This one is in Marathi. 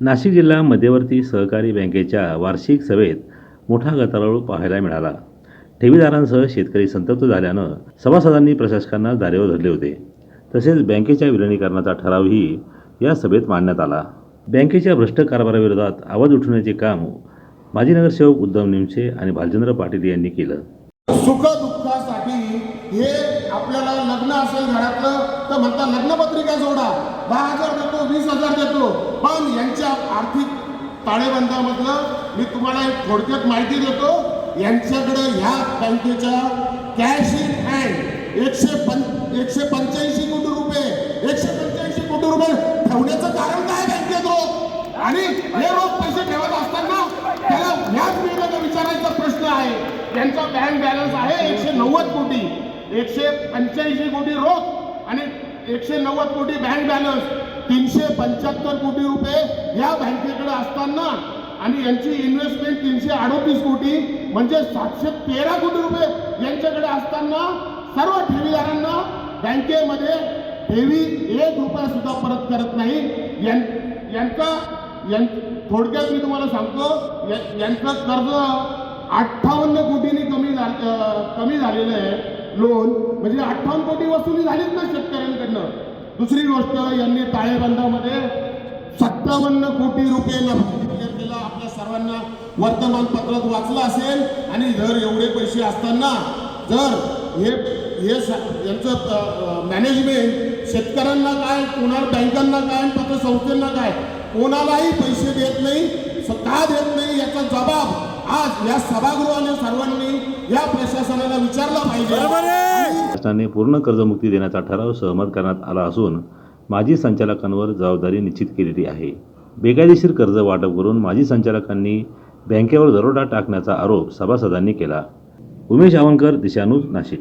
नाशिक जिल्हा मध्यवर्ती सहकारी बँकेच्या वार्षिक सभेत मोठा गदारोळ पाहायला मिळाला. ठेवीदारांसह शेतकरी संतप्त झाल्यानं सभासदांनी प्रशासकांना धारेवर धरले होते. तसेच बँकेच्या विलिनीकरणाचा ठरावही या सभेत मांडण्यात आला. बँकेच्या भ्रष्ट कारभाराविरोधात आवाज उठवण्याचे काम माजी नगरसेवक उद्धव निमसे आणि भालचंद्र पाटील यांनी केलं. सुखदुःखासाठी हे आपल्याला लग्न असेल घरातलं तर म्हणता लग्नपत्रिका जोडा. दहा हजार देतो वीस हजार देतो. पण यांच्या आर्थिक ताळेबंदामधलं मी तुम्हाला एक थोडक्यात माहिती देतो. यांच्याकडे ह्या बँकेच्या कॅश इन हँड एकशे पं एकशे पंच्याऐंशी कोटी रुपये एकशे पंच्याऐंशी कोटी रुपये ठेवण्याचं कारण काय बँकेत रोख आणि हे रोख पैसे ठेवत असताना त्याला व्याज मिळणं विचारायचा प्रश्न आहे. त्यांचा बँक बॅलन्स आहे एकशे नव्वद कोटी एकशे पंच्याऐंशी कोटी रोख आणि एकशे नव्वद कोटी बँक बॅलन्स तीनशे पंच्याहत्तर कोटी रुपये या बँकेकडे असताना आणि यांची इन्व्हेस्टमेंट तीनशे अडोतीस कोटी म्हणजे सातशे तेरा कोटी रुपये यांच्याकडे असताना सर्व ठेवीदारांना बँकेमध्ये ठेवी एक रुपया सुद्धा परत करत नाही. यां- यांचा यां- थोडक्यात मी तुम्हाला सांगतो यांचं कर्ज अठ्ठावन्न कोटींनी कमी झालं कमी झालेलं आहे. लोन म्हणजे अठ्ठावन्न कोटी वसुली झालीच ना शेतकऱ्यांकडनं. दुसरी गोष्ट यांनी ताळेबंदामध्ये सत्तावन्न कोटी रुपये केला. आपल्या सर्वांना वर्तमानपत्रात वाचलं असेल आणि जर एवढे पैसे असताना जर हे हे यांचं मॅनेजमेंट शेतकऱ्यांना काय कोणाला बँकांना काय आणि पतसंस्थांना काय कोणालाही पैसे देत नाही का देत नाही याचा जबाब आज या सभागृहाने सर्वांनी या प्रशासनाला विचारला पाहिजे. शासनाने पूर्ण कर्जमुक्ती देण्याचा ठराव सहमत करण्यात आला असून माजी संचालकांवर जबाबदारी निश्चित केलेली आहे. बेकायदेशीर कर्ज वाटप करून माजी संचालकांनी बँकेवर दरोडा टाकण्याचा आरोप सभासदांनी केला. उमेश आवनकर दिशानूज नाशिक.